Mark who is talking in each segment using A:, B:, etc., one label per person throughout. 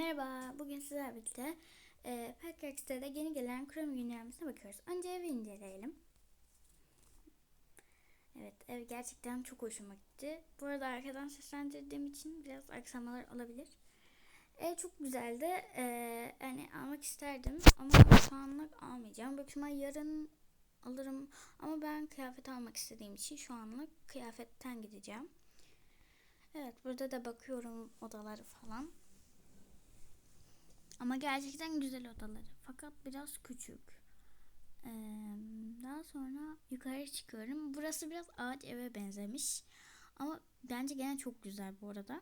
A: Merhaba, bugün sizlerle birlikte e, Package'de yeni gelen Chrome günlerimize bakıyoruz. Önce evi inceleyelim. Evet, ev gerçekten çok hoşuma gitti. Bu arada arkadan seslendirdiğim için biraz aksamalar olabilir. Ev çok güzeldi. E, yani almak isterdim ama şu anlık almayacağım. Büyük ihtimal yarın alırım. Ama ben kıyafet almak istediğim için şu anlık kıyafetten gideceğim. Evet, burada da bakıyorum odaları falan. Ama gerçekten güzel odaları. Fakat biraz küçük. Ee, daha sonra yukarı çıkıyorum. Burası biraz ağaç eve benzemiş. Ama bence gene çok güzel bu arada.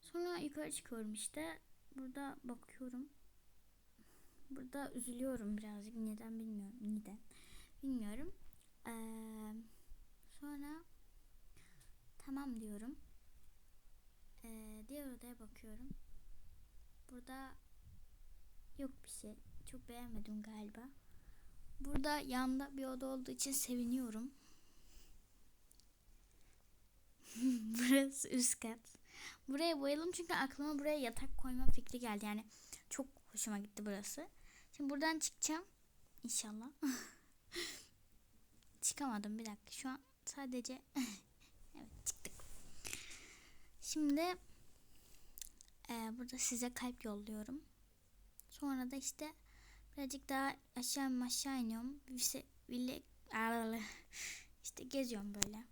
A: Sonra yukarı çıkıyorum işte. Burada bakıyorum. Burada üzülüyorum birazcık. Neden bilmiyorum. Neden? Bilmiyorum. Ee, sonra tamam diyorum. Ee, diğer odaya bakıyorum. Burada Yok bir şey. Çok beğenmedim galiba. Burada yanda bir oda olduğu için seviniyorum. Burası üst kat. Buraya boyalım çünkü aklıma buraya yatak koyma fikri geldi. Yani çok hoşuma gitti burası. Şimdi buradan çıkacağım. İnşallah. Çıkamadım bir dakika. Şu an sadece evet çıktık. Şimdi e, burada size kalp yolluyorum. Sonra da işte birazcık daha aşağı aşağı iniyorum. İşte, bile, işte geziyorum böyle.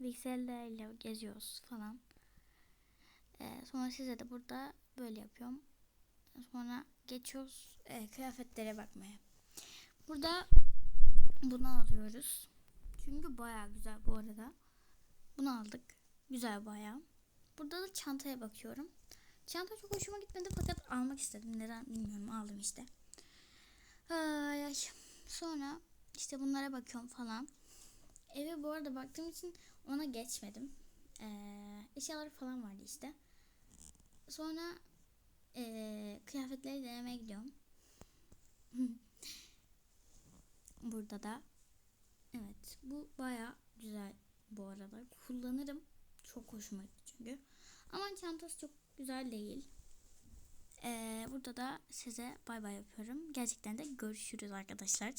A: Bilgisayarlarla geziyoruz falan. Ee, sonra size de burada böyle yapıyorum. Sonra geçiyoruz e, kıyafetlere bakmaya. Burada bunu alıyoruz. Çünkü baya güzel bu arada. Bunu aldık. Güzel baya. Burada da çantaya bakıyorum. Çanta çok hoşuma gitmedi fakat almak istedim. Neden bilmiyorum aldım işte. Ay, ay. Sonra işte bunlara bakıyorum falan. Eve bu arada baktığım için ona geçmedim. Ee, eşyaları falan vardı işte. Sonra ee, kıyafetleri denemeye gidiyorum. Burada da evet bu baya güzel bu arada. Kullanırım. Çok hoşuma gitti çünkü. Ama çantası çok güzel değil. Ee, burada da size bay bay yapıyorum. Gerçekten de görüşürüz arkadaşlar.